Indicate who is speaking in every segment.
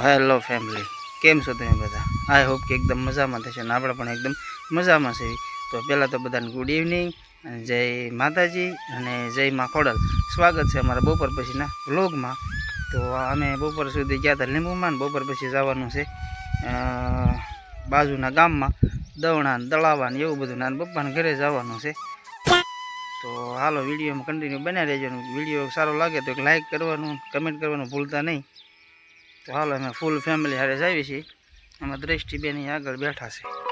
Speaker 1: Hello family કેમ છો તમે બધા? આઈ હોપ કે એકદમ મજામાં થશે અને આપણે પણ એકદમ મજામાં છે તો પહેલાં તો બધાને ગુડ ઇવનિંગ અને જય માતાજી અને જય મા ખોડલ. સ્વાગત છે અમારા બપોર પછીના વ્લોગમાં તો અમે બપોર સુધી ગયા હતા લીંબુમાં બપોર પછી જવાનું છે બાજુના ગામમાં દવણા દળાવા ને એવું બધું નાના પપ્પાને ઘરે જવાનું છે. તો હાલો વિડીયોમાં કન્ટિન્યુ બનાવી રહેજો વીડિયો સારો લાગે તો એક લાઇક કરવાનું કમેન્ટ કરવાનું ભૂલતા નહીં. તો હાલ અમે ફૂલ ફેમિલી હારે જ આવી છીએ. અમે દ્રષ્ટિબેન આગળ બેઠા છે.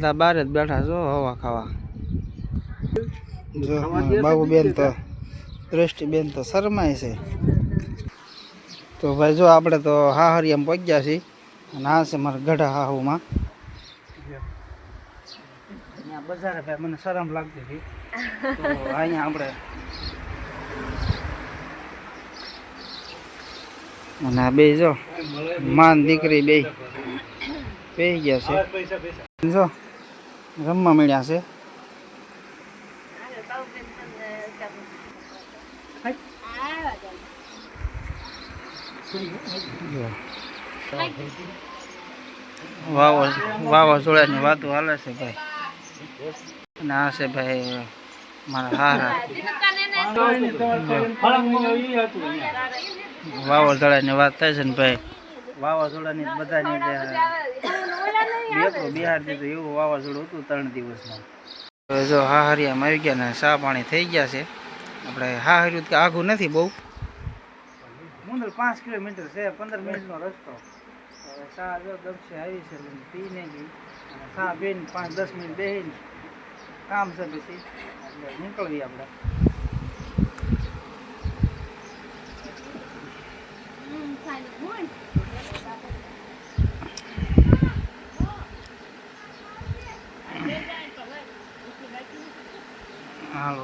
Speaker 1: બધા બહાર જ બેઠા છો હવા ખાવા. જો બાબુબેન તો દ્રષ્ટિબેન તો શરમાય છે. તો ભાઈ જો આપણે તો હાહરિયામાં પહોંચ્યા છીએ અને આ છે મારા ગઢા હાહુમાં. અહીંયા બજારે ભાઈ મને શરમ લાગતી હતી. અહીંયા આપણે અને આ બે જો માન દીકરી બે. પહી ગયા છે. જો રમવા મળ્યા છે. વાવાઝોડાની વાતો હાલે છે ભાઈ. અને આ છે ભાઈ, મારા હારા. વાવાઝોડાની વાત થાય છે ને ભાઈ. વાવાઝોડાની બધાની જે બેકો બિહાર દીધું એવું વાવાઝોડું હતું ત્રણ દિવસમાં. હવે જો હાહરિયામાં આવી ગયા ને સા પાણી થઈ ગયા છે. આપણે હાહર્યું કે આઘું નથી બહુ. મુંદર પાંચ કિલોમીટર છે પંદર મિનિટનો રસ્તો. હવે ચા જો દક્ષે આવી છે એટલે પી નહીં ગઈ. અને ચા પીને પાંચ દસ મિનિટ બેસીને કામ છે પછી. એટલે નીકળવી આપણે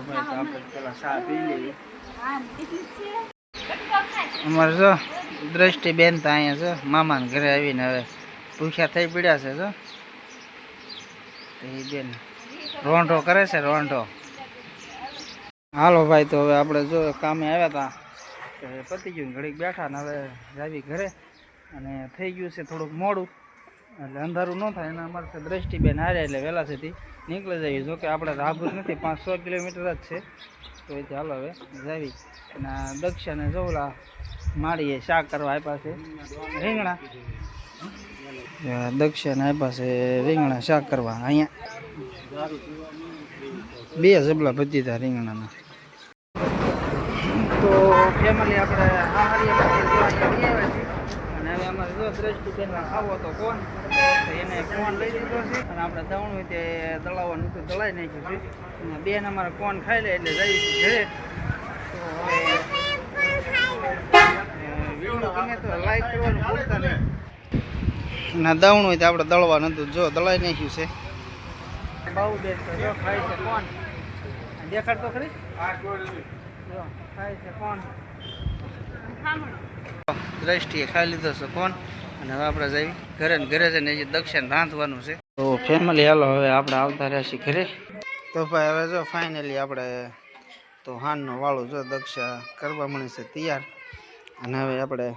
Speaker 1: ભાઈ તો આપણે પેલા ચા પી લઈએ અમારે જો દ્રષ્ટિબેન તો અહીંયા છે મામાને ઘરે આવીને હવે ભૂખ્યા થઈ પડ્યા છે જો. એ બેન રોંઢો કરે છે, રોંઢો. હાલો ભાઈ, તો હવે આપણે જો કામે આવ્યા હતા તો પતી ગયું ઘડીક બેઠા ને હવે જાવી ઘરે. અને થઈ ગયું છે થોડુંક મોડું. એટલે અંધારું ન થાય એના અમારે દ્રષ્ટિબેન હારે એટલે વહેલાસેથી નીકળી જઈએ. જોકે આપણે રાહપુર નથી, પાંચ સો કિલોમીટર જ છે. તો એ ચાલો હવે જાવી અને દક્ષિણ જવલા માળીએ શાક કરવા આપ્યા છે? રીંગણા. દક્ષિણ આપ્યા છે રીંગણા શાક કરવા? અહીંયા. બે જબલા ભજી હતા રીંગણાના. તો ફેમિલી આપણે હાહરિયા અમારે જો દ્રષ્ટિબેન આવો તો કોણ? એને કોણ લઈ દીધો છે. અને આપણે દવણું તે દળાવવાનું હતું, દળાઈ નાખ્યું છે. બેન અમારે કોણ ખાઈ લે એટલે જઈ ઘરે. તો ગમે નહીં. ના દવણું હોય તો આપણે દળવાનું હતું. જો, દળાઈ નાખ્યું છે. બહુ તો જો, ખાય છે કોણ? દેખાડ તો ખરી? જો, ખાય છે કોણ? દ્રષ્ટિએ ખાઈ લીધો છે કોણ? અને હવે આપણે જઈ ઘરે ને ઘરે જઈને હજી દક્ષિણ રાંધવાનું છે. તો ફેમિલી હાલો હવે આપણે આવતા રહ્યા છીએ ઘરે. તો ભાઈ હવે જો ફાઇનલી આપણે તો હાનનો વાળું જો દક્ષા કરવા મળે છે તૈયાર. અને હવે આપણે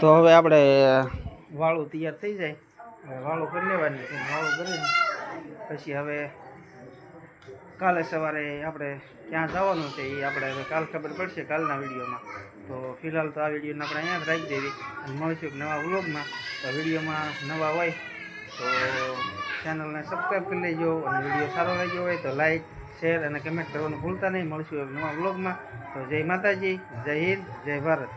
Speaker 1: તો હવે આપણે વાળું તૈયાર થઈ જાય. હવે વાળું કરી લેવાની છે વાળું કરીને પછી હવે કાલે સવારે આપણે ક્યાં જવાનું છે એ આપણે હવે કાલ ખબર પડશે કાલના વિડીયોમાં. તો ફિલહાલ તો આ વિડીયોને આપણે અહીંયા જ રાખી દેવી. અને મળશું એક નવા વ્લોગમાં. તો વિડીયોમાં નવા હોય તો ચેનલને સબસ્ક્રાઈબ કરી લેજો અને વીડિયો સારો લાગ્યો હોય તો લાઈક, શેર અને કમેન્ટ કરવાનું ભૂલતા નહીં. મળશું એક નવા વ્લોગમાં. તો જય માતાજી, જય હિન્દ, જય ભારત.